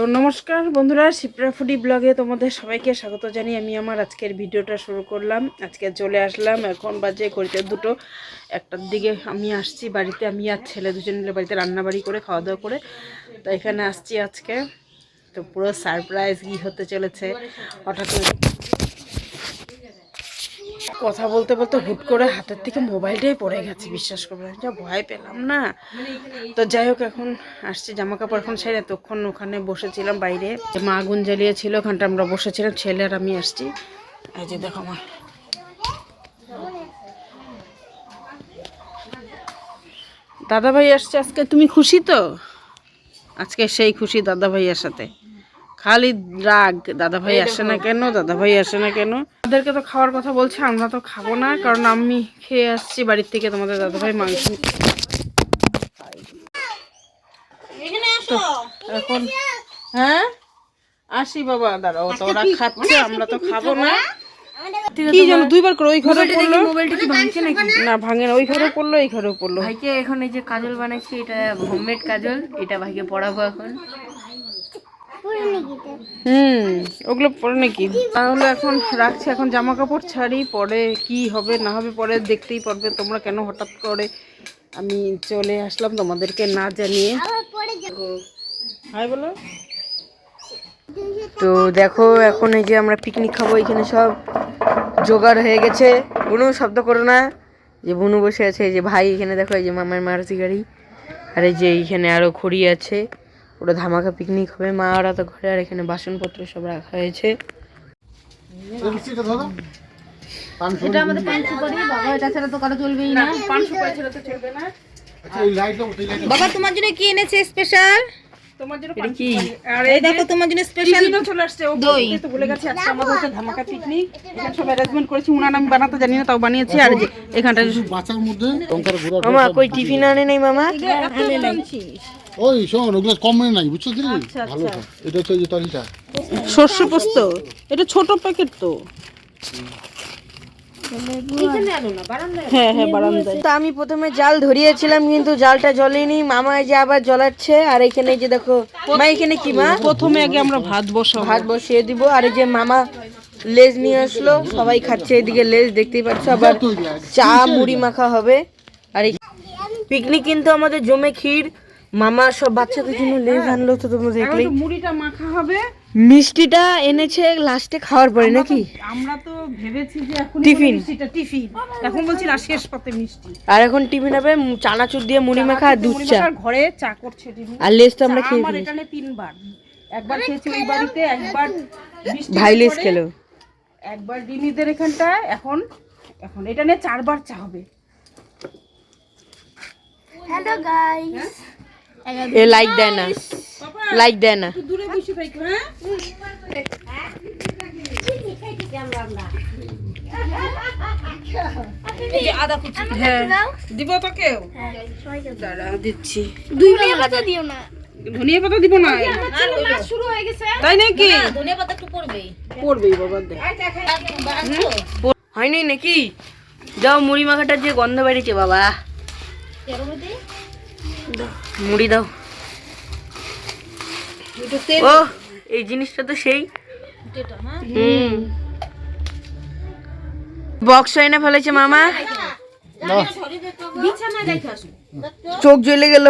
তো নমস্কার বন্ধুরা শিপ্রাফুডি ব্লগে তোমাদের সবাইকে স্বাগত জানিয়ে আমি আমার আজকের ভিডিওটা শুরু করলাম। আজকে চলে আসলাম, এখন বাজে করিতে দুটো, একটার দিকে আমি আসছি বাড়িতে, আমি আর ছেলে দুজন মিলে বাড়িতে রান্নাবাড়ি করে খাওয়া দাওয়া করে। তো এখানে আসছি আজকে। তো পুরো সারপ্রাইজ কী হতে চলেছে, হঠাৎ কথা বলতে বলতে হুট করে হাতের থেকে মোবাইলটাই পড়ে গেছে, বিশ্বাস করবেন যা ভয় পেলাম না। তো যাই হোক, এখন আসছি জামা কাপড় এখন সেরে তখন ওখানে বসেছিলাম বাইরে। মা আগুন জ্বালিয়েছিল, ওখানটা আমরা বসেছিলাম, ছেলে আর আমি আসছি। এই যে দেখো মা। দাদা ভাই আসছে আজকে, তুমি খুশি তো? আজকে সেই খুশি দাদা ভাইয়ের সাথে। খালি রাগ। দাদা ভাই আসে না কেন? দাদা ভাই আসে না কেন? তাদেরকে তো খাওয়ার কথা বলছে আমরা তো খাব না কারণ আমি খেয়ে আসছি বাড়ির থেকে তোমাদের দাদা ভাই মাংস। এখন হ্যাঁ? আসি বাবা দাঁড়াও তো ওরা খাচ্ছে আমরা তো খাব না। কি জানো দুইবার করে ওই ঘরে পড়ল। মোবাইলটা কি ভাঙছে নাকি? না। ভাঙে না ওই ঘরে পড়ল এই ঘরেও পড়ল। ভাইকে এখন এই যে কাজল বানাইছি এটা হোমমেড কাজল এটা ভাইকে পড়াবো এখন। হুম ওগুলো পরে নাকি? তাহলে এখন রাখছি এখন জামা কাপড় ছাড়ি পরে কি হবে না হবে পরে দেখতেই পারবে তোমরা কেন হঠাৎ করে আমি চলে আসলাম তোমাদেরকে না জানিয়ে। হাই বলো। তো দেখো এখন এই যে আমরা পিকনিক খাব এখানে সব জোগাড় হয়ে গেছে। বুনু শব্দ করো না। যে বুনু বসে আছে এই যে ভাই এখানে দেখো এই যে মামার মারুতি গাড়ি। আর এই যে এইখানে আরও খড়ি আছে। ওটা ধামাকা পিকনিক হবে। মা ওরা তো ঘরে আর এখানে বাসনপত্র সব রাখা হয়েছে। এটা আমাদের পান সুপারি। বাবা এটা ছাড়া তো কারও চলবেই না। পান সুপারি ছাড়া তো চলবে না। বাবা তোমার জন্য কি এনেছে স্পেশাল তোমার জন্য কি? আর এই দেখো তোমার জন্য স্পেশাল চলে আসছে। ও তো ভুলে গেছি আজকে আমাদের হচ্ছে ধামাকা পিকনিক এখানে সব অ্যারেঞ্জমেন্ট করেছি। উনান আমি বানাতে জানি না তাও বানিয়েছি। আর এই যে এখানটা বাচ্চার মধ্যে মামা কই টিফিন আনে নাই মামা? ওই শোন ওগুলো কম মানে নাই বুঝছ দিদি আচ্ছা, ভালো এটা হচ্ছে সর্ষে পোস্ত? এটা ছোট প্যাকেট তো। হ্যাঁ হ্যাঁ বারান্দায়। তো আমি প্রথমে জাল ধরিয়েছিলাম কিন্তু জালটা জ্বলেনি। মামা এই যে আবার জ্বলাচ্ছে আর এখানে যে দেখো মা এখানে কি মা? প্রথমে আগে আমরা ভাত বসাবো। ভাত বসিয়ে দিব আর এই যে মামা লেজ নিয়ে আসলো সবাই খাচ্ছে এদিকে লেজ দেখতেই পাচ্ছ আবার চা মুড়ি মাখা হবে। আর এই পিকনিক কিন্তু আমাদের জমে ক্ষীর মামা সব বাচ্চাদের জন্য লেজ আনলো তো তোমরা তো মুড়িটা মাখা হবে। মিষ্টিটা এনেছে লাস্টে খাওয়ার পরে নাকি? আমরা তো ভেবেছি যে এখন টিফিন। মিষ্টিটা টিফিন। এখন বলছি না শেষ পাতে মিষ্টি। আর এখন টিফিন হবে চানাচুর দিয়ে মুড়ি মাখা আর দুধ চা। ঘরে চা করছে টিফিন। আর লেজ তো আমরা খেয়ে আমার ফেলেছি। এখানে তিনবার। একবার খেয়েছি ওই বাড়িতে একবার ভাই লেজ খেলো। একবার ডিমিদের এখানটায় এখন এখন এটা নিয়ে চারবার চা হবে। এ লাইক দেয় না। লাইক দেয় না। দূরে বসে থাকি হ্যাঁ? হ্যাঁ। দিব তো কেউ দাঁড়া দিচ্ছি। ধনিয়া পাতা দিব না? তাই নাকি? পড়বেই। বাবা দে হয়নি নাকি? যাও মুড়ি মাখাটার যে গন্ধ বেরিয়েছে বাবা। মুড়ি দাও। ও এই জিনিসটা তো সেই। হুম। বক্স এনে ফেলেছে মামা। চোখ জ্বলে গেল।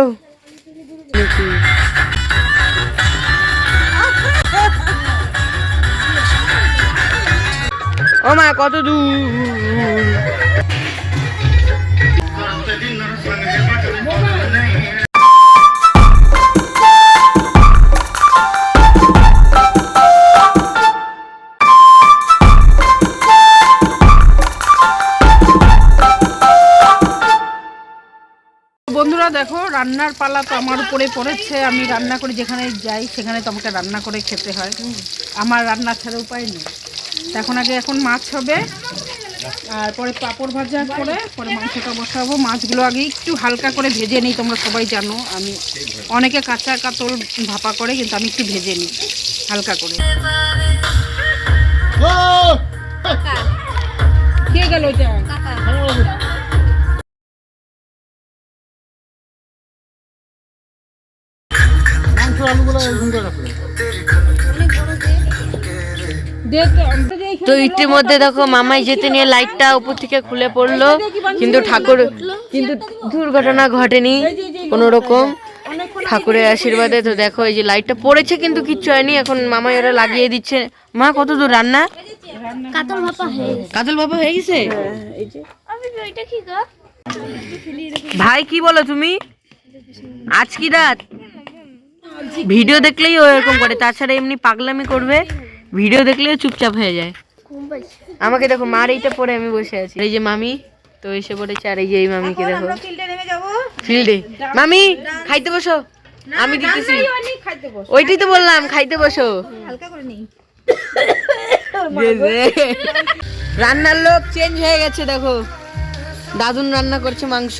ও মা কত দূর। রান্নার পালা তো আমার উপরে পড়েছে। আমি রান্না করে যেখানে যাই সেখানে তো আমাকে রান্না করে খেতে হয়। আমার রান্না ছাড়া উপায় নেই। এখন আগে এখন মাছ হবে। আর পরে পাঁপড় ভাজা করে পরে মাংসটা বসাবো। মাছগুলো আগে একটু হালকা করে ভেজে নিই তোমরা সবাই জানো। আমি অনেকে কাঁচা কাতল ভাপা করে কিন্তু আমি একটু ভেজে নিই হালকা করে। ও! কে গেল ওইটা? তো ইতিমধ্যে দেখো মামাই যেতে নিয়ে লাইটটা উপর থেকে খুলে পড়ল। কিন্তু ঠাকুর কিন্তু দুর্ঘটনা ঘটেনি কোনো রকম ঠাকুরের আশীর্বাদে তো দেখো এই যে লাইটটা পড়েছে কিন্তু কিচ্ছু হয়নি। এখন মামাই ওরা লাগিয়ে দিচ্ছে। মা, কত দূর রান্না? কাতল বাবা হয়ে গেছে? ভাই, কি বলো তুমি? আজ কি রাত? ভিডিও দেখলেই ও এরকম করে তাছাড়া এমনি পাগলামি করবে ভিডিও দেখলেও চুপচাপ হয়ে যায়। আমাকে দেখো মার এইটা পরে আমি বসে আছি। এই যে মামি তো এসে পড়েছে আর এই যে এই মামিকে দেখো। ফিল্ডে মামি খাইতে বসো। আমি দিতেছি। ওইটাই তো বললাম খাইতে বসো। রান্নার লোক চেঞ্জ হয়ে গেছে দেখো। দাদুন রান্না করছে মাংস।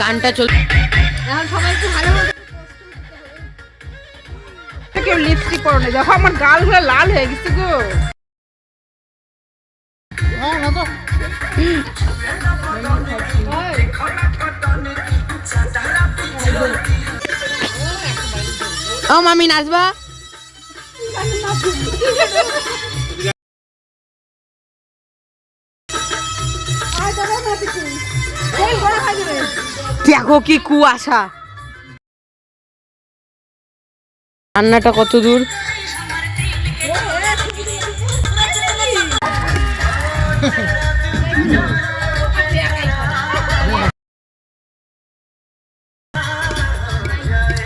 গানটা চল কেউ লিপস্টিক পরো না। দেখো আমার গালগুলো লাল হয়ে গেছে গো। ও মামি নাচবা? দেখো কি কুয়াশা। রান্নাটা কত দূর?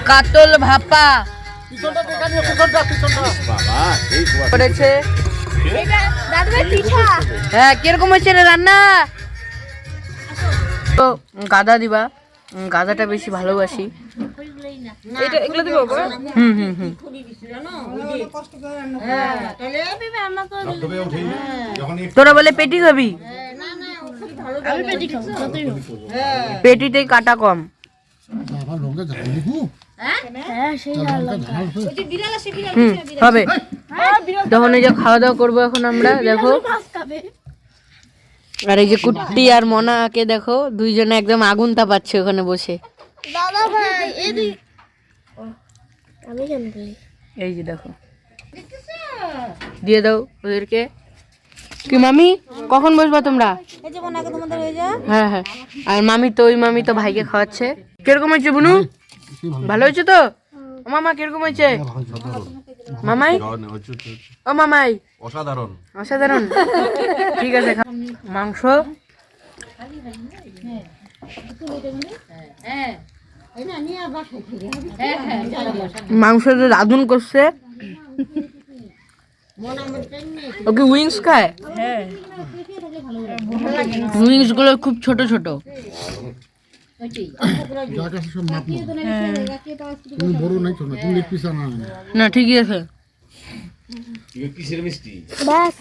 কাতল ভাপা। হ্যাঁ কীরকম হয়েছে রান্না? তো, গাদা দিবা। গাদাটা বেশি ভালোবাসি। এটা এগুলো দিবো হুম হুম হুম। তোরা বলে পেটি খাবি? পেটিতে কাটা কম। হ্যাঁ হবে। তখন এই যে খাওয়া দাওয়া করব এখন আমরা দেখো। আর এই যে কুট্টি আর মনাকে দেখো দুইজনে একদম আগুন তাপাচ্ছে ওখানে বসে। দাদা ভাই আমি কেন বলি? এই যে দেখো। দিয়ে দাও ওদেরকে। কি মামি? কখন বসবা তোমরা? এই যে তোমাদের হয়ে যা। হ্যাঁ হ্যাঁ। আর মামি তো ওই মামি তো ভাইকে খাওয়াচ্ছে। কীরকম হয়েছে বুনু? ভালো হয়েছে তো? মামা কীরকম হয়েছে। মামাই? ও মামাই। অসাধারণ। অসাধারণ। ঠিক আছে মাংস। মাংস রাঁধুন করছে। ওকে উইংস খায়? উইংসগুলো খুব ছোট ছোট। না আনা না। না ঠিকই আছে। কিসের মিষ্টি? বাস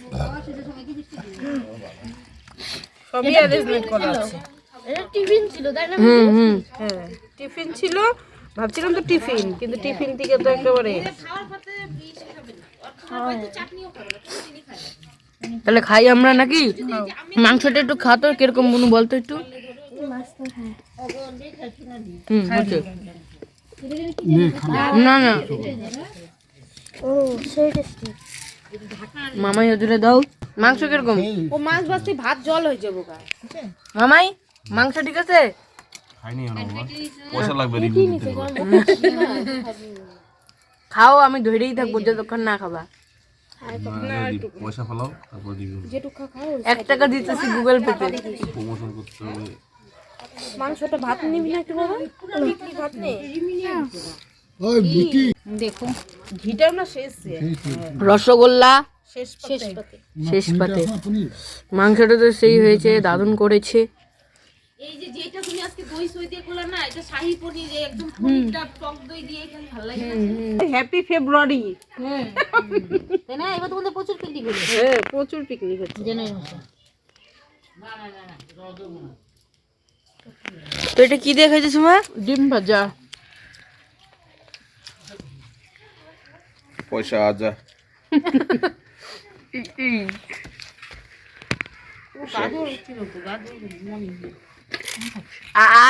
সবই অ্যারেঞ্জমেন্ট করা আছে। টিফিন ছিল তাই না? হুম হুম। হ্যাঁ। টিফিন ছিল ভাবছিলাম তো টিফিন কিন্তু টিফিন থেকে তো একেবারে তাহলে খাই আমরা নাকি? মাংসটা একটু খাতো কীরকম বুনু বলতো একটু। মাছ তো হচ্ছে নে না না। ও মামাই হজুরে দাও। মাংস কীরকম? ও মাছ ভাজতে ভাত জল হয়ে যাব মামাই মাংস ঠিক আছে? পয়সা লাগবে। খাও আমি ধরেই থাকব যতক্ষণ না খাবা। পয়সা ফেলাও তারপর এক টাকা দিতেছি গুগল পেতে প্রমোশন করতে হবে। মাংসটা ভাত নিবি না একটু বাবা ভাত নে? ওই বিকি দেখো। ঘিটাও না শেষ রসগোল্লা শেষ পাতে। মাংসটা তো সেই হয়েছে দারুণ করেছে। এই যে যেটা তুমি আজকে দই সই দিয়ে করলে না এটা শাহি পনির একদম পনিরটা টক দই দিয়ে এখানে ভালো লাগে হ্যাপি ফেব্রুয়ারি তাই না? এবার তোমাদের প্রচুর পিকনিক হলো। হ্যাঁ প্রচুর পিকনিক হচ্ছে। তো এটা কি দিয়ে খাইছিস মা ডিম ভাজা। পয়সা আজা।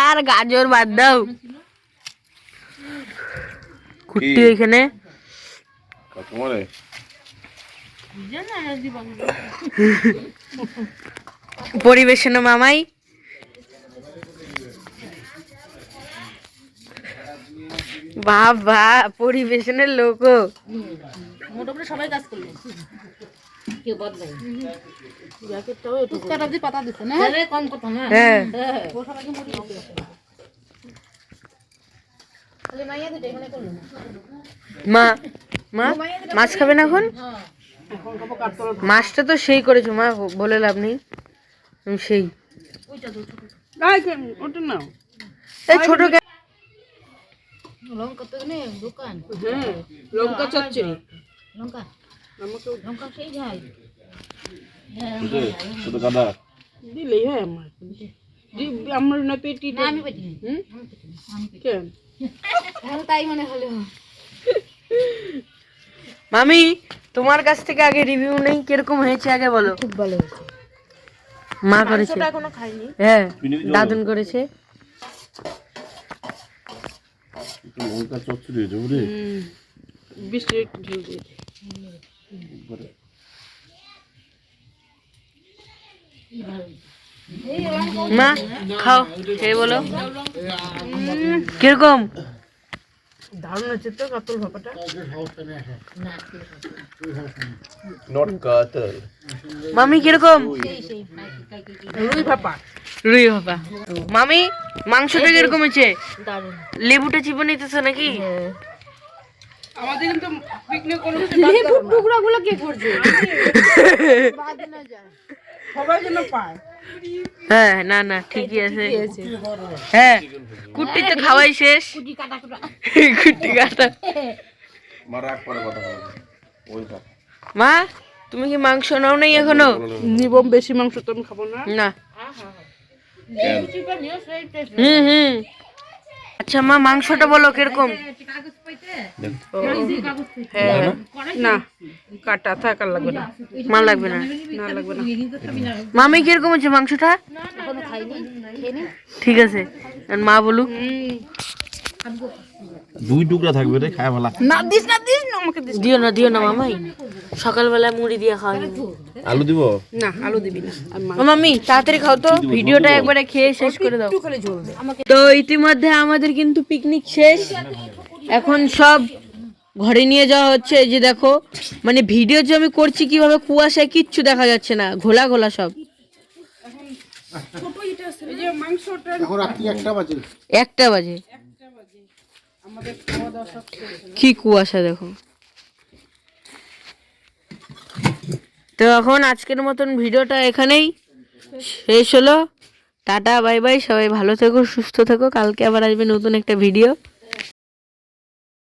আর গাজর বাদ দাও। কুট্টি ওইখানে তোমারে পরিবেশনে মামাই। বাবা পরিবেশনের লোক মোটামুটি সবাই কাজ করল। কেউ বদলাই ফুচকাটা দিয়ে পাতা দিচ্ছে না কম কথা না? হ্যাঁ ও সবাইকে মুড়ি করল না মা মা মাছ খাবে না এখন? মাছটা তো সেই করেছ মা বলে লাভ নেই। সেই। ওটা নাও। এই ছোট লঙ্কা তো নেই দোকান। হ্যাঁ লঙ্কা চচ্চড়ি। লঙ্কা। লঙ্কা। সেই ঝাল। শুধু কাদা দিলেই হয় আমার। আমার না পেটি না আমি পেটি হুম? কেন? তাই মনে হলো। মামি তোমার কাছ থেকে আগে রিভিউ নেই কীরকম হয়েছে আগে বলো? খুব ভালো হয়েছে। মা করেছে। এখনও খাইনি। হ্যাঁ দাদুন করেছে। লঙ্কা চচ্চড়ি হয়েছে বুঝলি? দিয়ে মা খাও খেয়ে বলো। কীরকম? দারুণ আছে তো কাতল ভাপাটা। নট কাতল। মামি কীরকম? রুই ভাপা। রুই বাবা মামি মাংসটা কীরকম হয়েছে? লেবুটা চিপে নিতেছো নাকি? আমাদের কিন্তু পিকনিক কোনো টুকরাগুলো কে করছে? সবাই যেন পায়। হ্যাঁ না না ঠিকই আছে। হ্যাঁ কুট্টি তো খাওয়াই শেষ। কুট্টি কাটা মা তুমি কি মাংস নাও নাই এখনও? নিবম বেশি মাংস তো আমি খাব না। না। হুম হুম। আচ্ছা মা মাংসটা বলো কীরকম? হ্যাঁ। না। কাটা থাকার লাগবে না। মা লাগবে না। না লাগবে না। মামি কীরকম হচ্ছে মাংসটা? ঠিক আছে। আর মা বলুক। দুই টুকরা থাকবে রে খায় ভালা। না দিস না দিস। আমাকে দিস দিও না দিও না মামাই। সকালবেলা মুড়ি দিয়ে খাওয়া আলু দিব? না আলু দিবি না। ও মামি তাড়াতাড়ি খাও তো। ভিডিওটা একবারে খেয়ে শেষ করে দাও। তো ইতিমধ্যে আমাদের কিন্তু পিকনিক শেষ। এখন সব ঘরে নিয়ে যাওয়া হচ্ছে। এই যে দেখো মানে ভিডিও যে আমি করছি কীভাবে কুয়াশায় কিচ্ছু দেখা যাচ্ছে না। ঘোলা ঘোলা সব। এই যে মাংসটা এখন রাত্রি একটা বাজে। একটা বাজে। কি কুয়াশা দেখো। তো এখন আজকের মতন ভিডিওটা এখানেই শেষ হলো। টাটা, বাই বাই, সবাই ভালো থেকো, সুস্থ থেকো। কালকে আবার আসবে নতুন একটা ভিডিও।